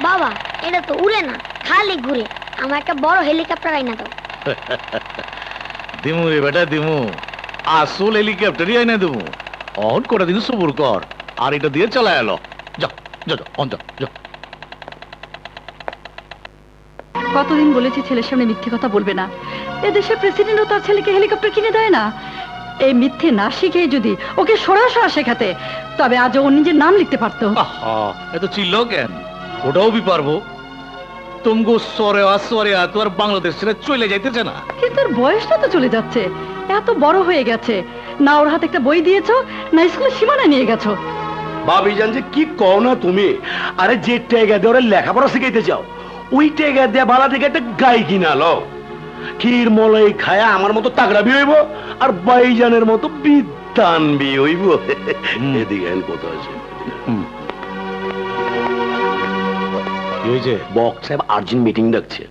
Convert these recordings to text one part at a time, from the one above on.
বাবা এটা তো উড়ে না খালি ঘুরে। আমার একটা বড় হেলিকপ্টার আইনা দাও। দিমু রে বেটা দিমু। আসল হেলিকপ্টারই আইনা দিমু। অন করে দিন সবুর কর। আর এটা দিয়ে চালা এলো যা যা যা অন যা যা। কতদিন বলেছি ছেলের সামনে মিথ্যে কথা বলবে না। এ দেশের প্রেসিডেন্টও তার ছেলেকে হেলিকপ্টার কিনে দেয় না। এই মিথ্যে না শিখে যদি ওকে সরাসরি শেখাতে তবে আজ ও নিজের নাম লিখতে পারতো। আহা এত চিল্ল কেন? ওটাও বি পারব। তুমগো সরে আসরে আ তো আর বাংলাদেশ ছেড়ে চলে যাইতেছে না। কিন্তু ওর বয়সটা তো চলে যাচ্ছে? এত বড় হয়ে গেছে। না ওর হাতে একটা বই দিয়েছ না স্কুলে সীমানা নিয়ে গেছো। ভাবি জান যে কি কও না তুমি? আরে যে টেগা দিয়ে ওরা লেখাপড়া শিখাইতে চাও ওই টেগা দিয়ে বালা থেকে একটা গাই কিনা লো ক্ষীর মলাই খায়া আমার মতো তাগড়া বি হইব আর বাইজানের মতো বিদ্যান বি হইব। এদিকে কত আছে? কি হয়েছে? বক্স সাহেব আর্জেন্ট মিটিং ডাকছে।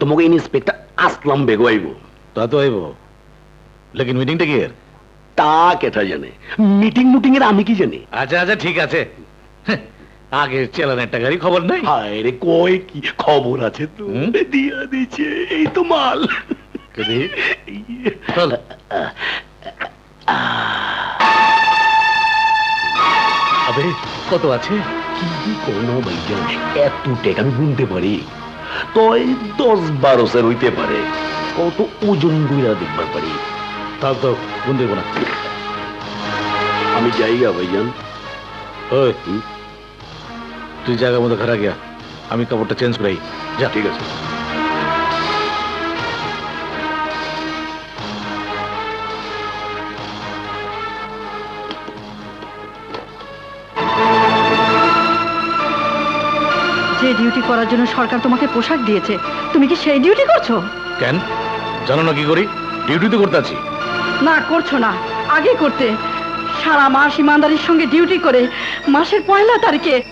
তোমাকে ইন্সপেক্টর আসলাম বেগো আইব। তা তো আইব। লেকিন মিটিংটা কি এর? তা কেটা জানে? মিটিং মুটিং এর আমি কি জানি? আচ্ছা আচ্ছা ঠিক আছে। আগের চালানের টাকারই খবর নাই? হায় রে কই কি খবর আছে তো? দিয়া দিছে এই তো মাল। কেদি? চল। আবে কত আছে? কোনো ভাইয়া এত টেক আমি গুনতে পারি। তয় দশ বারো স্যার হইতে পারে। কত ওজন গুইরা দেখবার পারি। তা তো গুন দেবো না। আমি যাইগা ভাইজান ওই। তুই জায়গা মতো খারা গিয়া আমি কাপড়টা চেঞ্জ করাই। যা। ঠিক আছে। যে ডিউটি করার জন্য সরকার তোমাকে পোশাক দিয়েছে। তুমি কি সেই ডিউটি করছ? কেন? জানো না কি করি? ডিউটি তো করতে আছি। না করছ না। আগে করতে। সারা মাস ইমানদারির সঙ্গে ডিউটি করে মাসের পয়লা তারিখে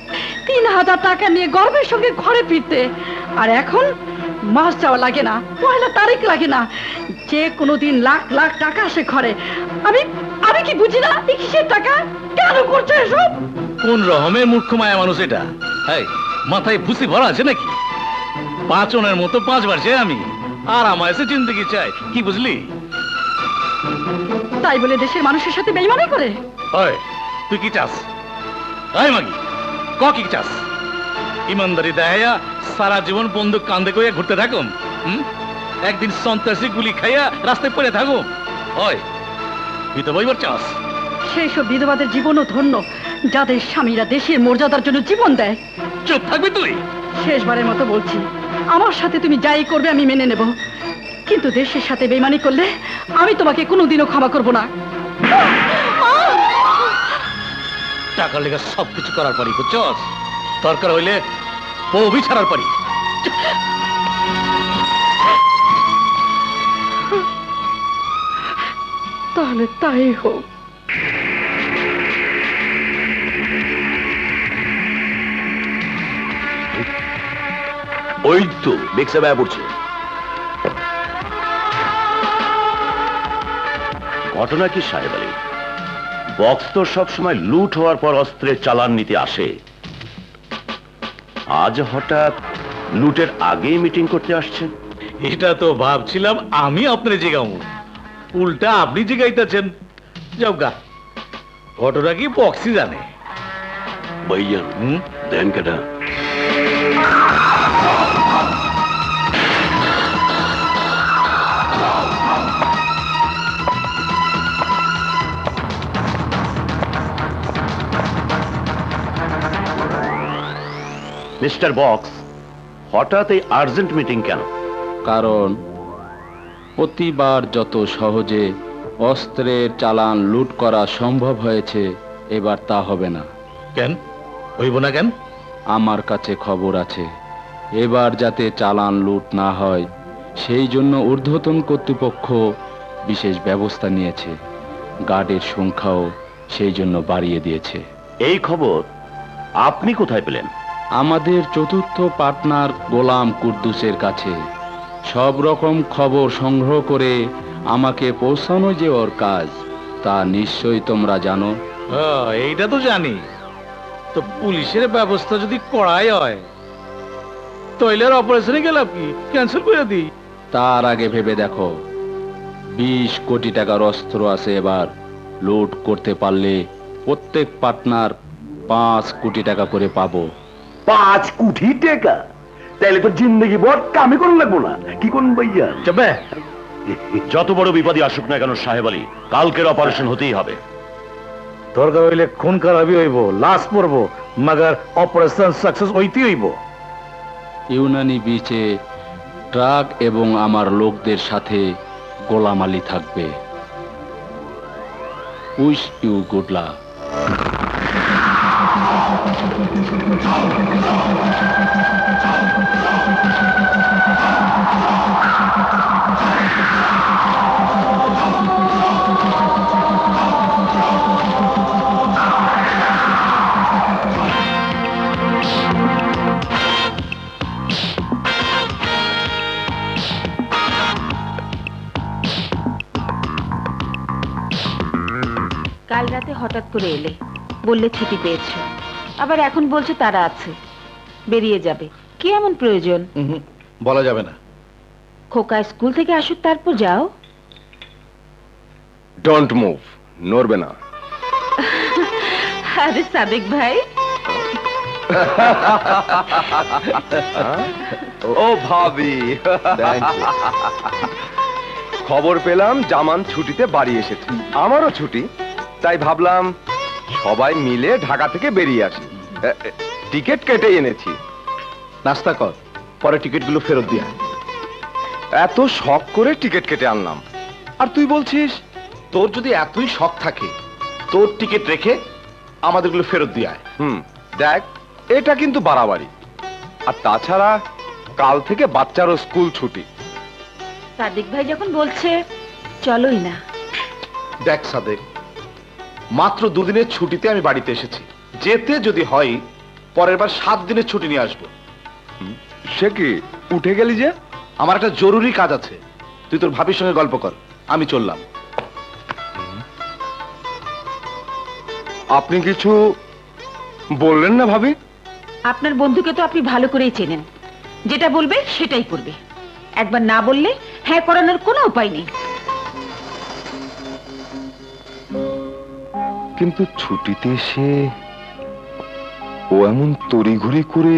তিন হাজার টাকা নিয়ে গর্বের সঙ্গে ঘরে ফিরতে। আর এখন মাস যাওয়া লাগে না পয়লা তারিখ লাগে না। যে কোনো দিন লাখ লাখ টাকা আসে ঘরে। আমি আমি কি বুঝি না কিসের টাকা? কেন করছ এসব? কোন রকমের মূর্খ মায়া মানুষ এটা? এই মাথায় ভুসি ভরা আছে নাকি? পাঁচনের মতো পাঁচবার সে আমি। আর আমার এসে জিন্দগি চাই কি বুঝলি? তাই বলে দেশের মানুষের সাথে বেইমানি করে? ওই তুই কি চাস? এই মাগি ক কি চাস? ইমানদারি দেখাইয়া সারা জীবন বন্দুক কান্দে কইয়া ঘুরতে থাকুম হুম? একদিন সন্ত্রাসী গুলি খাইয়া রাস্তায় পড়ে থাকুম। ওই তুই তো বইবার চাস। সেই সব বিধবাদের জীবনও ধন্য। যাদের স্বামীরা দেশের মর্যাদার জন্য জীবন দেয় চুপ থাকবি তুই। শেষবারের মতো বলছি আমার সাথে তুমি যাই করবে আমি মেনে নেব। কিন্তু দেশের সাথে বেমানি করলে আমি তোমাকে কোনোদিনও ক্ষমা করব না। টাকার লেগে সব কিছু করার পারি বুঝছস? দরকার হইলে বউ ছাড়ার পারি। তাহলে তাই হোক। ওই তো বেক্সা ব্যয় পড়ছে ঘটনা কি সাহেব আলী? বক্স তো সবসময় লুট হওয়ার পর অস্ত্রের চালান নিতে আসে। আজ হঠাৎ লুটের আগেই মিটিং করতে আসছেন এটা তো ভাবছিলাম আমি আপনার জিগামু। উল্টা আপনি জিগাইতেছেন। যাও গা। ঘটনা কি বক্সি জানে। হুম? দেন কেটা। মিস্টার বক্স হঠাৎ এই আর্জেন্ট মিটিং কেন? কারণ প্রতিবার যত সহজে অস্ত্রের চালান লুট করা সম্ভব হয়েছে এবার তা হবে না। কেন? হইব না কেন? আমার কাছে খবর আছে এবার যাতে চালান লুট না হয় সেই জন্য ঊর্ধ্বতন কর্তৃপক্ষ বিশেষ ব্যবস্থা নিয়েছে। গার্ডের সংখ্যাও সেই জন্য বাড়িয়ে দিয়েছে। এই খবর আপনি কোথায় পেলেন? আমাদের চতুর্থ পার্টনার গোলাম কুদ্দুসের কাছে। সব রকম খবর সংগ্রহ করে আমাকে পৌঁছানো যে ওর কাজ তা নিশ্চয়ই তোমরা জানো। হ্যাঁ, এইটা তো জানি। তো পুলিশের ব্যবস্থা যদি করাই হয় তৈলের অপারেশনে গেলাম কি? ক্যান্সেল করে দিই। তার আগে ভেবে দেখো বিশ কোটি টাকার অস্ত্র আছে এবার। লুট করতে পারলে প্রত্যেক পার্টনার পাঁচ কোটি টাকা করে পাবো। পাঁচ কোটি টাকা। তাইলে তো জিন্দগি বট কামে করুন লাগবো না। কি করুন ভাইয়া? যাবে যত বড় বিপদই আসুক না কেন সাহেব আলী কালকের অপারেশন হতেই হবে। দরকার হইলে খুন খারাপই হইব লাশ পড়ব মাগার অপারেশন সাকসেস হইতে হইব। ইউনানি বিচে ট্রাক এবং আমার লোকদের সাথে গোলাম আলী থাকবে। উইশ ইউ গুড লাক কাল রাতে হঠাৎ করে এলে বললে ছুটি পেয়েছ। আবার এখন বলছো তারা আছে। বেরিয়ে যাবে। কি এমন প্রয়োজন? বলা যাবে না। খোকা স্কুল থেকে আসুক তারপর যাও। ডোন্ট মুভ নড়বে না। আরে সাদেক ভাই। ও ভাবি। খবর পেলাম জামান ছুটিতে বাড়ি এসেছে। আমারও ছুটি তাই ভাবলাম সবাই মিলে ঢাকা থেকে বেরিয়ে আসি। টিকিট কেটে এনেছি। নাস্তা কর পরে টিকিটগুলো ফেরত দিয়া এত শখ করে টিকিট কেটে আনলাম। আর তুই বলছিস? তোর যদি এতই শখ থাকে তোর টিকিট রেখে আমাদেরগুলো ফেরত দিয়ে আয়। হুম দেখ এটা কিন্তু বাড়াবাড়ি। আর তাছাড়া কাল থেকে বাচ্চারও স্কুল ছুটি। সাদেক ভাই যখন বলছে চলোই না। দেখ সাদেক মাত্র দুদিনের ছুটিতে আমি বাড়িতে এসেছি। যেতে যদি হয় পরের বার সাত দিনের ছুটি নিয়ে আসব। সে কি উঠে গেলি যে? আমার একটা জরুরি কাজ আছে। তুই তোর ভাবির সঙ্গে গল্প কর আমি চললাম। আপনি কিছু বললেন না ভাবি? আপনার বন্ধুকে তো আপনি ভালো করেই চেনেন। যেটা বলবে সেটাই করবে। একবার না বললে হ্যাঁ করানোর কোনো উপায় নেই। কিন্তু ছুটিতে এসে ও এমন তড়িঘড়ি করে